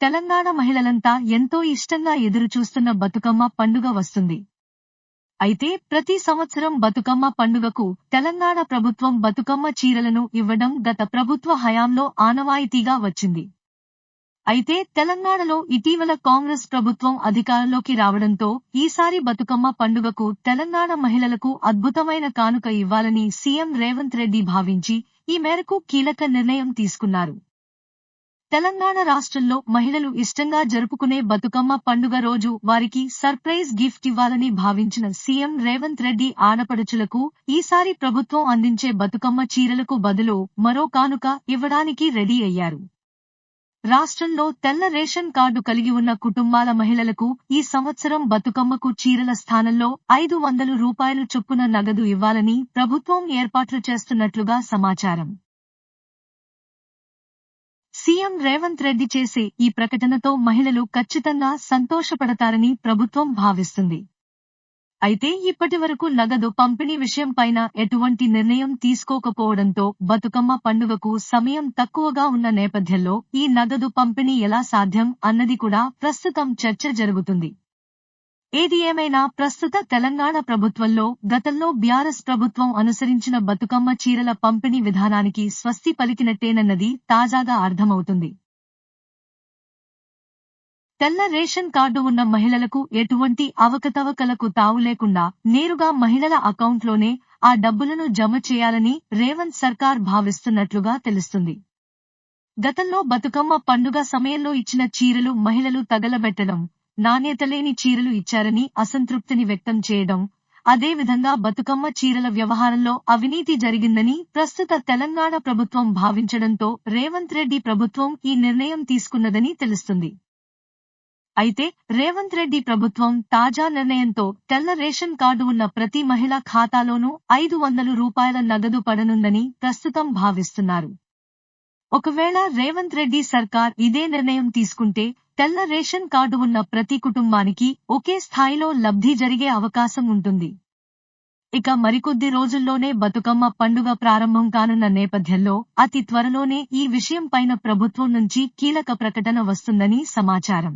తెలంగాణ మహిళలంతా ఎంతో ఇష్టంగా ఎదురుచూస్తున్న బతుకమ్మ పండుగ వస్తుంది. అయితే ప్రతి సంవత్సరం బతుకమ్మ పండుగకు తెలంగాణ ప్రభుత్వం బతుకమ్మ చీరలను ఇవ్వడం గత ప్రభుత్వ హయాంలో ఆనవాయితీగా వచ్చింది. అయితే తెలంగాణలో ఇటీవల కాంగ్రెస్ ప్రభుత్వం అధికారంలోకి రావడంతో ఈసారి బతుకమ్మ పండుగకు తెలంగాణ మహిళలకు అద్భుతమైన కానుక ఇవ్వాలని సీఎం రేవంత్ రెడ్డి భావించి ఈ మేరకు కీలక నిర్ణయం తీసుకున్నారు. తెలంగాణ రాష్ట్రంలో మహిళలు ఇష్టంగా జరుపుకునే బతుకమ్మ పండుగ రోజు వారికి సర్ప్రైజ్ గిఫ్ట్ ఇవ్వాలని భావించిన సీఎం రేవంత్ రెడ్డి ఆడపడుచులకు ఈసారి ప్రభుత్వం అందించే బతుకమ్మ చీరలకు బదులు మరో కానుక ఇవ్వడానికి రెడీ అయ్యారు. రాష్ట్రంలో తెల్ల రేషన్ కార్డు కలిగి ఉన్న కుటుంబాల మహిళలకు ఈ సంవత్సరం బతుకమ్మకు చీరల స్థానంలో ఐదు వందలు రూపాయలు చొప్పున నగదు ఇవ్వాలని ప్రభుత్వం ఏర్పాట్లు చేస్తున్నట్లుగా సమాచారం. సీఎం రేవంత్ రెడ్డి చేసే ఈ ప్రకటనతో మహిళలు ఖచ్చితంగా సంతోషపడతారని ప్రభుత్వం భావిస్తుంది. అయితే ఇప్పటి వరకు నగదు పంపిణీ విషయం పైన ఎటువంటి నిర్ణయం తీసుకోకపోవడంతో బతుకమ్మ పండుగకు సమయం తక్కువగా ఉన్న నేపథ్యంలో ఈ నగదు పంపిణీ ఎలా సాధ్యం అన్నది కూడా ప్రస్తుతం చర్చ జరుగుతుంది. ఏది ఏమైనా ప్రస్తుత తెలంగాణ ప్రభుత్వంలో గతంలో బీఆర్ఎస్ ప్రభుత్వం అనుసరించిన బతుకమ్మ చీరల పంపిణీ విధానానికి స్వస్తి పలికినట్టేనన్నది తాజాగా అర్థమవుతుంది. తెల్ల రేషన్ కార్డు ఉన్న మహిళలకు ఎటువంటి అవకతవకలకు తావు లేకుండా నేరుగా మహిళల అకౌంట్లోనే ఆ డబ్బులను జమ చేయాలని రేవంత్ సర్కార్ భావిస్తున్నట్లుగా తెలుస్తుంది. గతంలో బతుకమ్మ పండుగ సమయంలో ఇచ్చిన చీరలు మహిళలు తగలబెట్టడం నాణ్యతలేని చీరలు ఇచ్చారని అసంతృప్తిని వ్యక్తం చేయడం అదేవిధంగా బతుకమ్మ చీరల వ్యవహారంలో అవినీతి జరిగిందని ప్రస్తుత తెలంగాణ ప్రభుత్వం భావించడంతో రేవంత్ రెడ్డి ప్రభుత్వం ఈ నిర్ణయం తీసుకున్నదని తెలుస్తుంది. అయితే రేవంత్ రెడ్డి ప్రభుత్వం తాజా నిర్ణయంతో తెల్ల రేషన్ కార్డు ఉన్న ప్రతి మహిళ ఖాతాలోనూ ఐదు వందలు రూపాయల నగదు పడనుందని ప్రస్తుతం భావిస్తున్నారు. ఒకవేళ రేవంత్ రెడ్డి సర్కార్ ఇదే నిర్ణయం తీసుకుంటే తెల్ల రేషన్ కార్డు ఉన్న ప్రతి కుటుంబానికి ఒకే స్థాయిలో లబ్ధి జరిగే అవకాశం ఉంటుంది. ఇక మరికొద్ది రోజుల్లోనే బతుకమ్మ పండుగ ప్రారంభం కానున్న నేపథ్యంలో అతి త్వరలోనే ఈ విషయం పైన ప్రభుత్వం నుంచి కీలక ప్రకటన వస్తుందని సమాచారం.